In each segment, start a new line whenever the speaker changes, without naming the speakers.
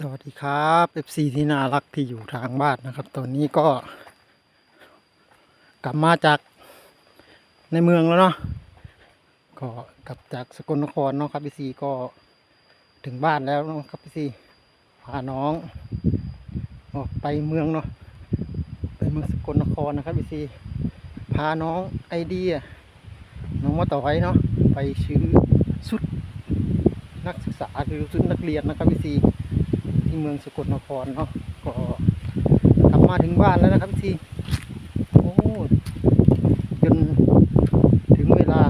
สวัสดีครับ FC ที่น่ารักที่อยู่ทางบ้านนะครับ ตอนนี้ก็ กลับมาจากในเมืองแล้วเนาะก็กลับจากสกลนครเนาะครับ FC ก็ถึงบ้านแล้วเนาะครับ FC พาน้องออกไปเมืองเนาะไปเมืองสกลนครนะครับ FC พาน้องไอเดียน้องมาต่อยเนาะไปซื้อชุดนักศึกษาคือชุดนักเรียนนะครับ FC ที่ เมืองสกลนครเนาะก็กลับมาถึงบ้านแล้วนะครับพี่โอ้จนถึงเวลา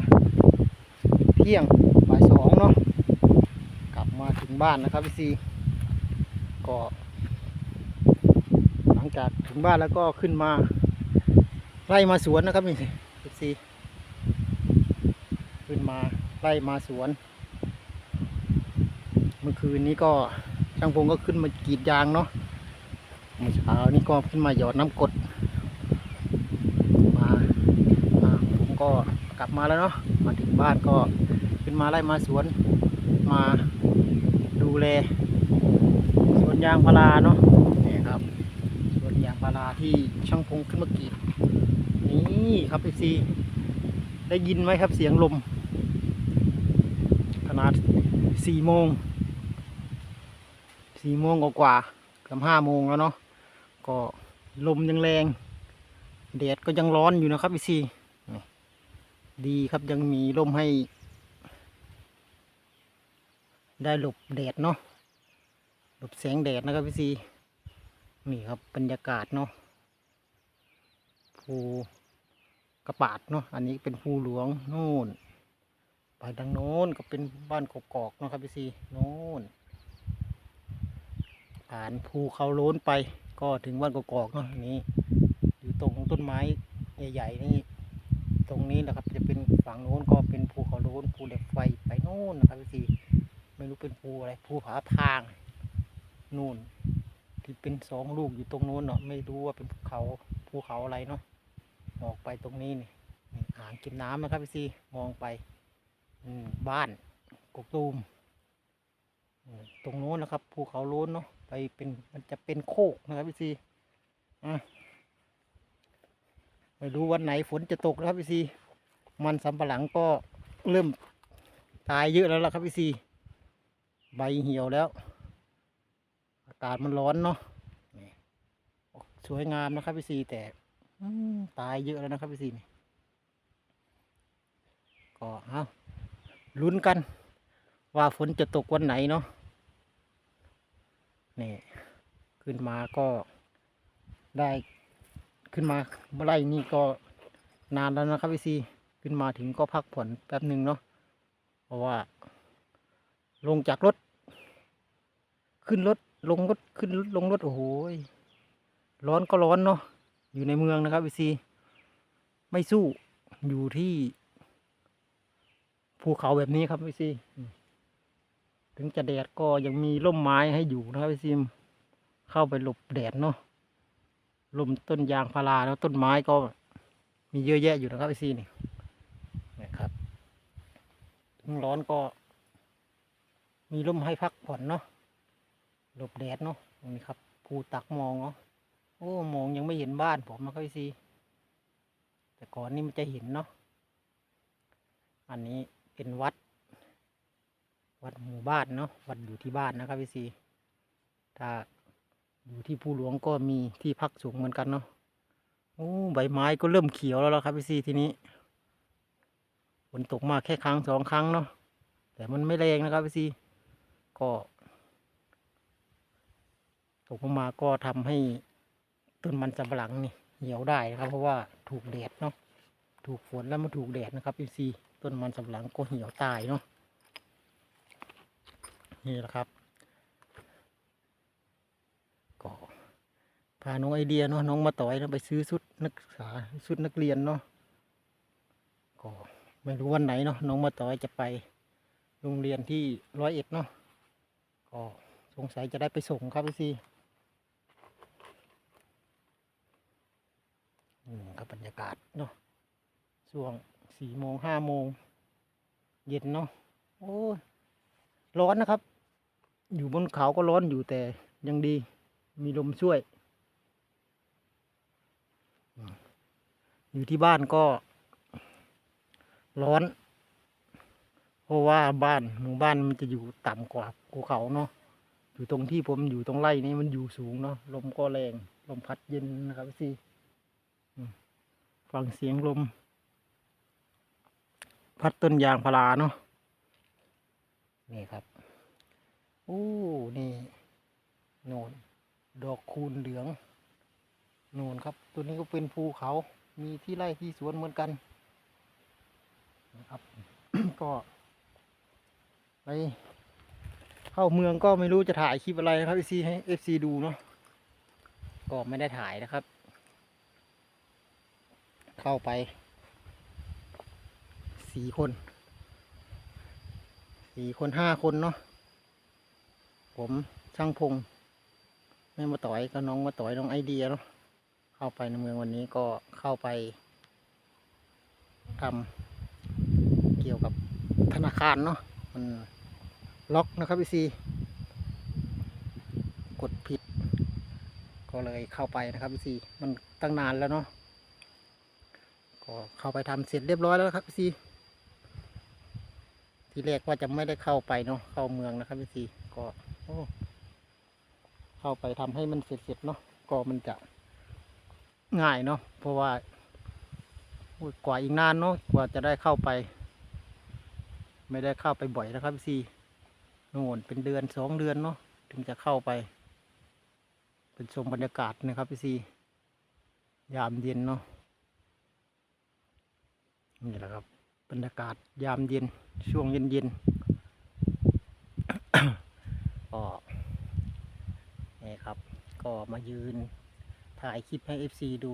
เที่ยงบ่ายสองเนาะกลับมาถึงบ้านนะครับพี่ซีก็หลังจากถึงบ้านแล้วก็ขึ้นมาไล่มาสวนนะครับนี่พี่ซีขึ้นมาไล่มาสวน เมื่อคืนนี้ก็ ช่างพงก็ขึ้นมากรีดยางเนาะเมื่อเช้านี่ก็ขึ้นมาหยอดน้ำกดมาอ่าผมก็กลับมาแล้วเนาะมาถึงบ้านก็ขึ้นมาไล่มาสวนมาดูแลสวนยางพาราเนาะนี่ครับสวนยางพาราที่ช่างพงขึ้นมากรีดนี่ครับไอซีได้ยินไหมครับเสียงลมขนาดสี่โมง สี่โมงกว่าๆเกือบห้าโมงแล้วเนาะก็ลมยังแรงแดดก็ยังร้อนอยู่นะครับพี่ซีดีครับยังมีลมให้ ได้หลบแดดเนาะหลบแสงแดดนะครับพี่ซีนี่ครับบรรยากาศเนาะภูกระปาดเนาะอันนี้เป็นภูหลวงโน่นไปดังโน้นก็เป็นบ้านกกอกๆเนาะครับพี่ซีโน่น ผ่านภูเขาโล้นไป ก็ถึงบ้านกอกๆเนาะนนี้อยู่ตรงต้นไม้ใหญ่ๆนี่ตรงนี้นะครับจะเป็นฝั่งโน้นก็เป็นภูเขาโล้นภูเหล็กไฟไปโน่นนะครับพี่ไม่รู้เป็นภูอะไรภูผาพางนู่น ที่เป็นสองลูกอยู่ตรงโน้นเนาะไม่รู้ว่าเป็นภูเขาภูเขาอะไรเนาะมองไปตรงนี้นี่อ่างเก็บน้ำนะครับพี่มองไปอืบ้านกกตูมอืมตรงโน้นนะครับภูเขาโล้นเนาะ ไปเป็นมันจะเป็นโคกนะครับพี่ซีอะไม่รู้วันไหนฝนจะตกนะครับพี่ซีมันสำปะหลังก็เริ่มตายเยอะแล้วล่ะครับพี่ซีใบเหี่ยวแล้ว อากาศมันร้อนเนาะสวยงามนะครับพี่ซีแต่ตายเยอะแล้วนะครับพี่ซีนี่ก็เอาลุ้นกัน ว่าฝนจะตกวันไหนเนาะ นี่ขึ้นมาก็ได้ขึ้นมาเมื่อไรนี่ก็นานแล้วนะครับพี่ซีขึ้นมาถึงก็พักผ่อนแป๊บหนึ่งเนาะเพราะว่า ลงจากรถ ขึ้นรถลงรถขึ้นรถลงรถโอ้โหยร้อนก็ร้อนเนาะอยู่ในเมืองนะครับพี่ซีไม่สู้อยู่ที่ภูเขาแบบนี้ครับพี่ซี ถึงจะแดดก็ยังมีร่มไม้ให้อยู่นะครับพี่ซิม เข้าไปหลบแดดเนาะร่มต้นยางพาราแล้วต้นไม้ก็มีเยอะแยะอยู่นะครับพี่ซีนี่นะครับถึงร้อนก็ มีร่มให้พักผ่อนเนาะหลบแดดเนาะนี่ครับภูตักมองเนาะโอ้มองยังไม่เห็นบ้านผมนะครับพี่ซีแต่ก่อนนี่มันจะเห็นเนาะอันนี้เป็นวัด วัดหมู่บ้านเนาะวัดอยู่ที่บ้านนะครับพี่ซีถ้าอยู่ที่ภูหลวงก็มีที่พักสูงเหมือนกันเนาะโอ้ใบไม้ก็เริ่มเขียวแล้วละครับพี่ซีทีนี้ฝนตกมาแค่ครั้งสองครั้งเนาะแต่มันไม่แรงนะครับพี่ซีก็ตกลงมาก็ทำให้ต้นมันสำปะหลังนี่เหี่ยวได้นะครับ เพราะว่าถูกแดดเนาะถูกฝนแล้วมาถูกแดดนะครับพี่ซีต้นมันสำปะหลังก็เหี่ยวตายเนาะ นี่แหละครับก็พาน้องไอเดียเนาะน้องมาต่อยเนาะไปซื้อชุดนักศึกษาชุดนักเรียนเนาะก็ไม่รู้วันไหนเนาะน้องมาต่อยจะไปโรงเรียนที่ร้อยเอ็ดเนาะก็สงสัยจะได้ไปส่งครับพี่ซีนี่ครับบรรยากาศเนาะช่วงสี่โมงห้าโมงเย็นเนาะโอ้ร้อนนะครับ อยู่บนเขาก็ร้อนอยู่แต่ยังดีมีลมช่วย อยู่ที่บ้านก็ ร้อน เพราะว่าบ้านหมู่บ้านมันจะอยู่ต่ำกว่าภูเขาเนาะอยู่ตรงที่ผมอยู่ตรงไร่นี้มันอยู่สูงเนาะลมก็แรง ลมพัดเย็นนะครับพี่อืมฟังเสียงลม พัดต้นยางพาราเนาะนี่ครับ โอ้ นี่โนนดอกคูณเหลืองโนนครับ ตัวนี้ก็เป็นภูเขา มีที่ไร่ที่สวนเหมือนกันนะครับ ก็ไปเข้าเมืองก็ไม่รู้จะถ่ายคลิปอะไรนะครับเอฟซีให้เอฟซีดูเนาะก็ไม่ได้ถ่ายนะครับ เข้าไปสี่คนสี่คนห้าคนเนาะ ผมช่างพงแม่มาต่อยก็น้องมาต่อยน้องไอเดียเนาะเข้าไปในเมืองวันนี้ก็เข้าไปทำเกี่ยวกับธนาคารเนาะมันล็อกนะครับพี่ซีกดผิด ก็เลยเข้าไปนะครับพี่ซีมันตั้งนานแล้วเนาะก็เข้าไปทำเสร็จเรียบร้อยแล้วครับพี่ซีทีแรกว่าจะไม่ได้เข้าไปเนาะเข้าเมืองนะครับพี่ซีก็ เข้าไปทำให้มันเสร็จๆเนาะก็มันจะง่ายเนาะเพราะว่ากว่าอีกนานเนาะกว่าจะได้เข้าไป ไม่ได้เข้าไปบ่อยนะครับพี่ซีโน่นเป็นเดือนสองเดือนเนาะถึงจะเข้าไป เป็นชมบรรยากาศนะครับพี่ซียามเย็นเนาะนี่แหละครับบรรยากาศยามเย็นช่วงเย็นเย็น ก็นี่ครับ ก็มายืนถ่ายคลิปให้ FC ดู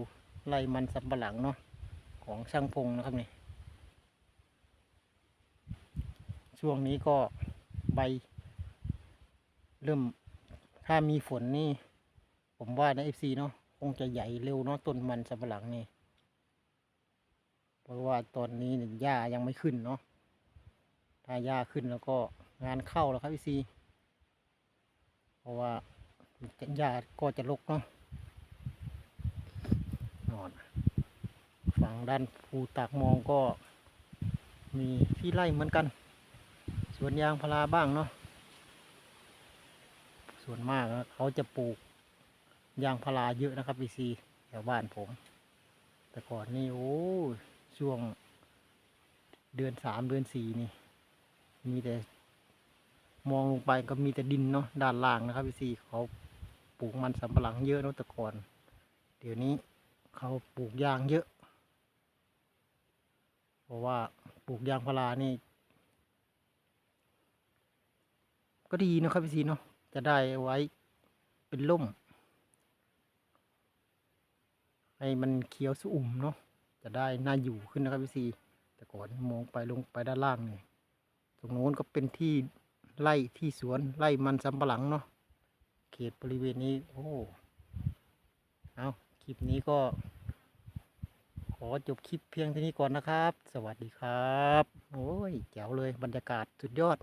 ไล่มันสำปะหลังเนาะของช่างพงนะครับนี่ช่วงนี้ก็ใบ เริ่มถ้ามีฝนนี่ ผมว่าใน FC เนาะคงจะใหญ่เร็วเนาะต้นมันสำปะหลังนี่เพราะว่าตอนนี้เนี่ยหญ้ายังไม่ขึ้นเนาะถ้าหญ้าขึ้นแล้วก็งานเข้าแล้วครับพี่ซี เพราะว่าหญ้าก็จะรกเนาะนอนฝั่งด้านภูตากมองก็มีที่ไร่เหมือนกัน สวนยางพาราบ้างเนาะส่วนมากเขาจะปลูกยางพาราเยอะนะครับพี่ซีแถวบ้านผม แต่ก่อนนี่โอ้ยช่วงเดือนสามเดือนสี่นี่ มีแต่ มองลงไปก็มีแต่ดินเนาะด้านล่างนะครับพี่ซีเขาปลูกมันสำปะหลังเยอะเนาะแต่ก่อน เดี๋ยวนี้เขาปลูกยางเยอะ เพราะว่าปลูกยางพารานี่ ก็ดีนะครับพี่ซีเนาะจะได้ไว้เป็นร่มให้มันเขียวสุอุ่มเนาะจะได้น่าอยู่ขึ้นนะครับพี่ซีแต่ก่อนมองไปลงไปด้านล่างนี่ตรงโน้นก็เป็นที่ ไร่ที่สวนไร่มันสำปะหลังเนาะเขตบริเวณนี้โอ้เอาคลิปนี้ก็ ขอจบคลิปเพียงเท่านี้ก่อนนะครับ สวัสดีครับ โอ้ยแจ๋วเลยบรรยากาศสุดยอด